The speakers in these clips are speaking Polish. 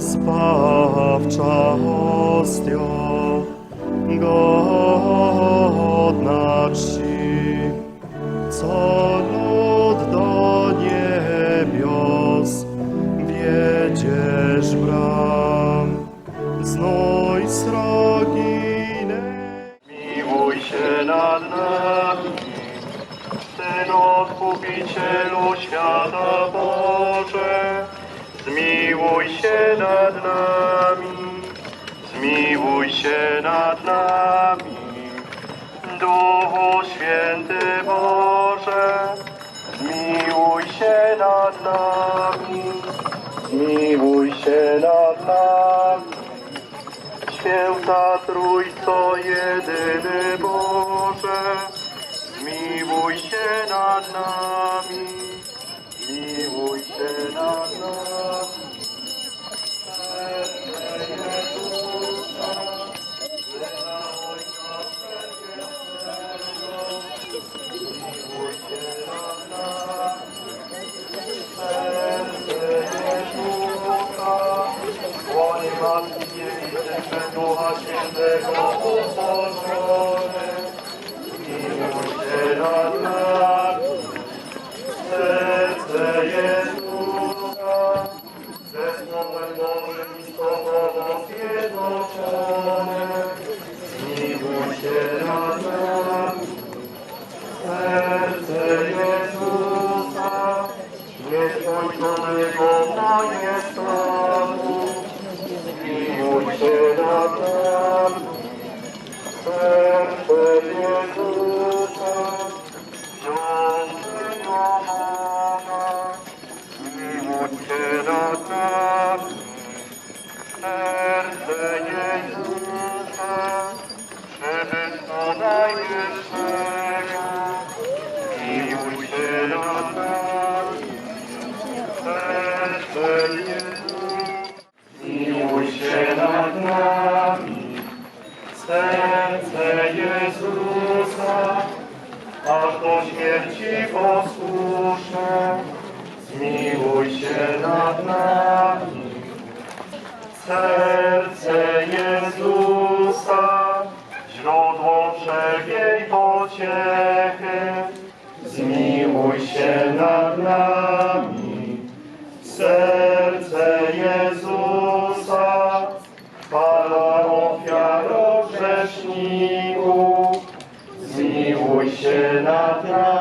zbawcza hostio, godna czci, co lud do niebios wiedziesz bram, znój srogi Miłuj się nad nami, Syn Odkupicielu świata Boże, zmiłuj się nad nami, zmiłuj się nad nami. Duchu Święty Boże, zmiłuj się nad nami, zmiłuj się nad nami. Święta Trójco, jedyny Boże, zmiłuj się nad nami, Matki i the Świętego Serce Jezusa, źródło wszelkiej pociechy, zmiłuj się nad nami. Serce Jezusa, Pana ofiaro grzeszników, zmiłuj się nad nami.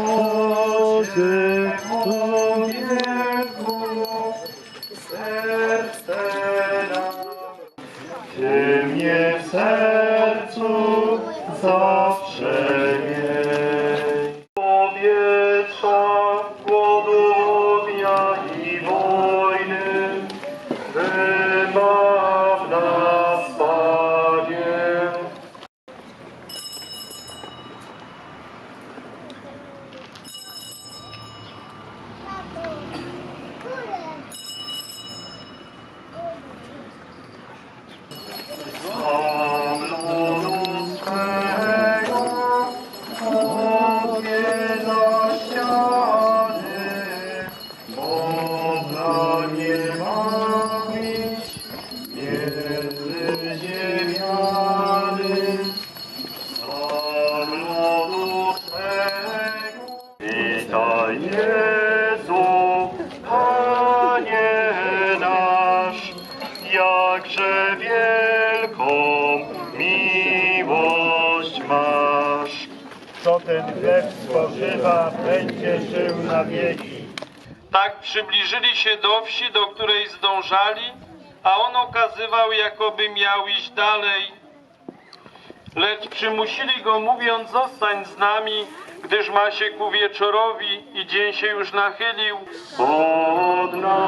fazer Kto ten chleb spożywa, będzie żył na wieki. Tak przybliżyli się do wsi, do której zdążali, a on okazywał, jakoby miał iść dalej. Lecz przymusili go, mówiąc, zostań z nami, gdyż ma się ku wieczorowi i dzień się już nachylił. Od nagłej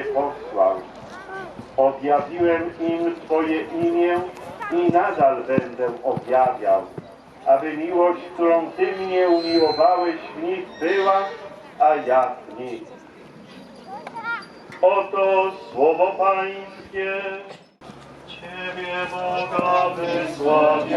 Mnie posłał. Objawiłem im Twoje imię i nadal będę objawiał, aby miłość, którą Ty mnie umiłowałeś w nich była, a ja w nich. Oto słowo Pańskie. Ciebie Boga wysławiamy.